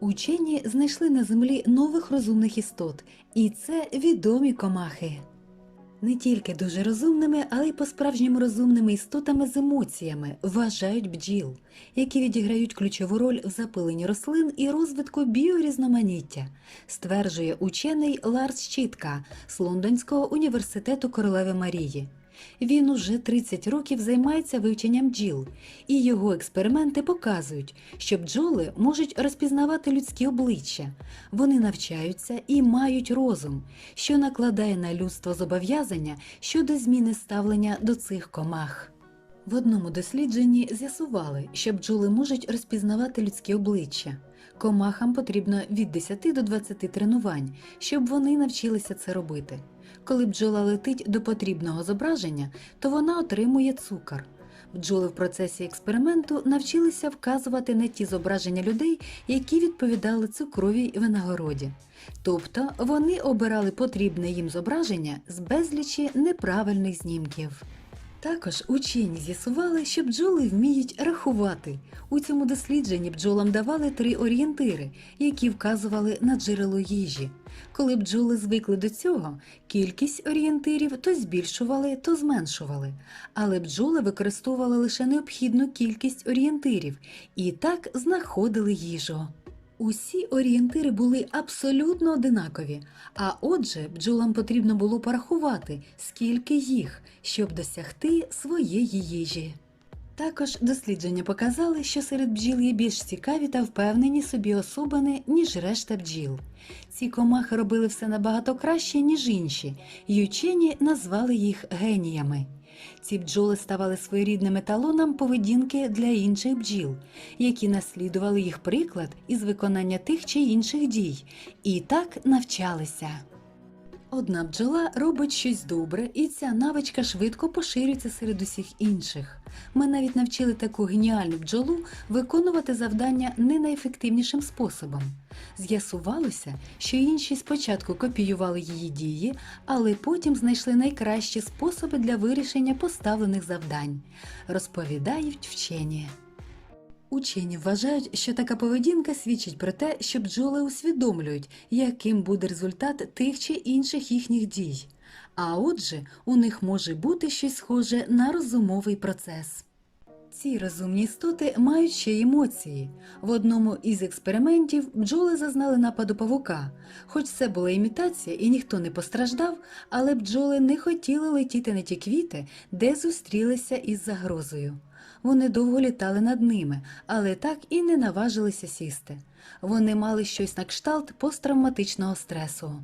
Учені знайшли на землі нових розумних істот, і це відомі комахи. Не тільки дуже розумними, але й по-справжньому розумними істотами з емоціями вважають бджіл, які відіграють ключову роль в запиленні рослин і розвитку біорізноманіття, стверджує учений Ларс Щітка з Лондонського університету Королеви Марії. Він уже 30 років займається вивченням бджіл, і його експерименти показують, що бджоли можуть розпізнавати людські обличчя. Вони навчаються і мають розум, що накладає на людство зобов'язання щодо зміни ставлення до цих комах. В одному дослідженні з'ясували, що бджоли можуть розпізнавати людські обличчя. Комахам потрібно від 10 до 20 тренувань, щоб вони навчилися це робити. Коли бджола летить до потрібного зображення, то вона отримує цукор. Бджоли в процесі експерименту навчилися вказувати на ті зображення людей, які відповідали цукровій винагороді. Тобто вони обирали потрібне їм зображення з безлічі неправильних знімків. Також учені з'ясували, що бджоли вміють рахувати. У цьому дослідженні бджолам давали три орієнтири, які вказували на джерело їжі. Коли бджоли звикли до цього, кількість орієнтирів то збільшували, то зменшували. Але бджоли використовували лише необхідну кількість орієнтирів і так знаходили їжу. Усі орієнтири були абсолютно одинакові, а отже, бджолам потрібно було порахувати, скільки їх, щоб досягти своєї їжі. Також дослідження показали, що серед бджіл є більш цікаві та впевнені собі особини, ніж решта бджіл. Ці комахи робили все набагато краще, ніж інші, і учені назвали їх геніями. Ці бджоли ставали своєрідним еталоном поведінки для інших бджіл, які наслідували їх приклад із виконання тих чи інших дій, і так навчалися. Одна бджола робить щось добре, і ця навичка швидко поширюється серед усіх інших. Ми навіть навчили таку геніальну бджолу виконувати завдання не найефективнішим способом. З'ясувалося, що інші спочатку копіювали її дії, але потім знайшли найкращі способи для вирішення поставлених завдань, розповідають вчені. Учені вважають, що така поведінка свідчить про те, що бджоли усвідомлюють, яким буде результат тих чи інших їхніх дій. А отже, у них може бути щось схоже на розумовий процес. Ці розумні істоти мають ще емоції. В одному із експериментів бджоли зазнали нападу павука. Хоч це була імітація і ніхто не постраждав, але бджоли не хотіли летіти на ті квіти, де зустрілися із загрозою. Вони довго літали над ними, але так і не наважилися сісти. Вони мали щось на кшталт посттравматичного стресу.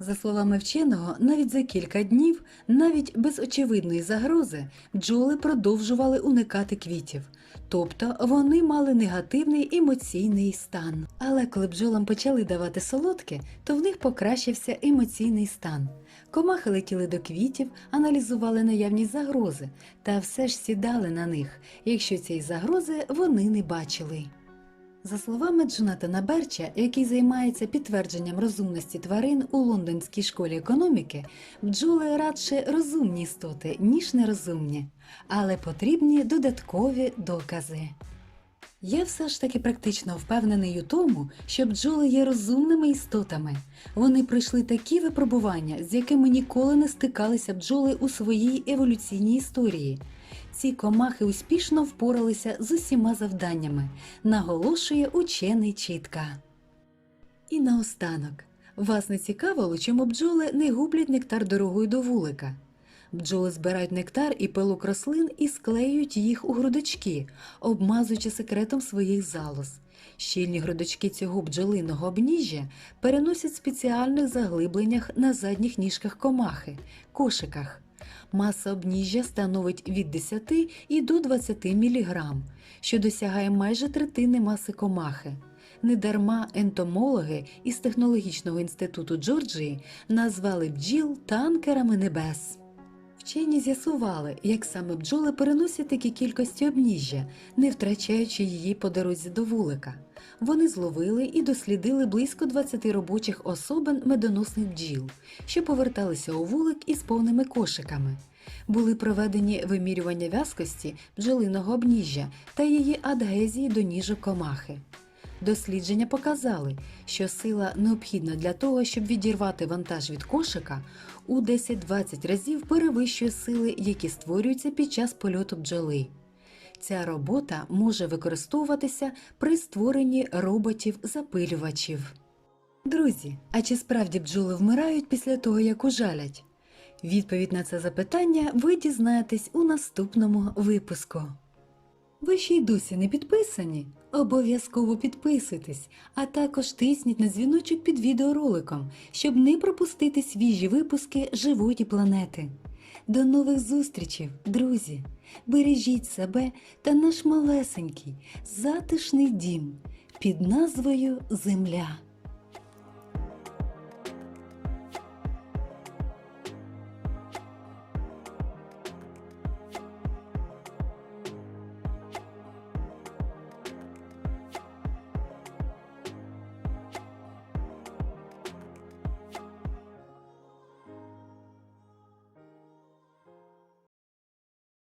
За словами вченого, навіть за кілька днів, навіть без очевидної загрози, бджоли продовжували уникати квітів, тобто вони мали негативний емоційний стан. Але коли бджолам почали давати солодке, то в них покращився емоційний стан. Комахи летіли до квітів, аналізували наявність загрози та все ж сідали на них, якщо цієї загрози вони не бачили. За словами Джонатана Берча, який займається підтвердженням розумності тварин у лондонській школі економіки, бджоли радше розумні істоти, ніж нерозумні, але потрібні додаткові докази. Я все ж таки практично впевнений у тому, що бджоли є розумними істотами. Вони пройшли такі випробування, з якими ніколи не стикалися бджоли у своїй еволюційній історії. Ці комахи успішно впоралися з усіма завданнями, наголошує учений чітка. І наостанок. Вас не цікавило, чому бджоли не гублять нектар дорогою до вулика? Бджоли збирають нектар і пилок рослин і склеюють їх у грудочки, обмазуючи секретом своїх залоз. Щільні грудочки цього бджолиного обніжжя переносять в спеціальних заглибленнях на задніх ніжках комахи кошиках. Маса обніжжя становить від 10 і до 20 мг, що досягає майже третини маси комахи. Недарма ентомологи із технологічного інституту Джорджії назвали бджіл танкерами небес. Вчені з'ясували, як саме бджоли переносять такі кількості обніжжя, не втрачаючи її по дорозі до вулика. Вони зловили і дослідили близько 20 робочих особин медоносних бджіл, що поверталися у вулик із повними кошиками. Були проведені вимірювання в'язкості бджолиного обніжжя та її адгезії до ніжок комахи. Дослідження показали, що сила необхідна для того, щоб відірвати вантаж від кошика, у 10-20 разів перевищує сили, які створюються під час польоту бджоли. Ця робота може використовуватися при створенні роботів-запилювачів. Друзі, а чи справді бджоли вмирають після того, як ужалять? Відповідь на це запитання ви дізнаєтесь у наступному випуску. Ви ще й досі не підписані? Обов'язково підписуйтесь, а також тисніть на дзвіночок під відеороликом, щоб не пропустити свіжі випуски живої планети. До нових зустрічей, друзі! Бережіть себе та наш малесенький, затишний дім під назвою Земля.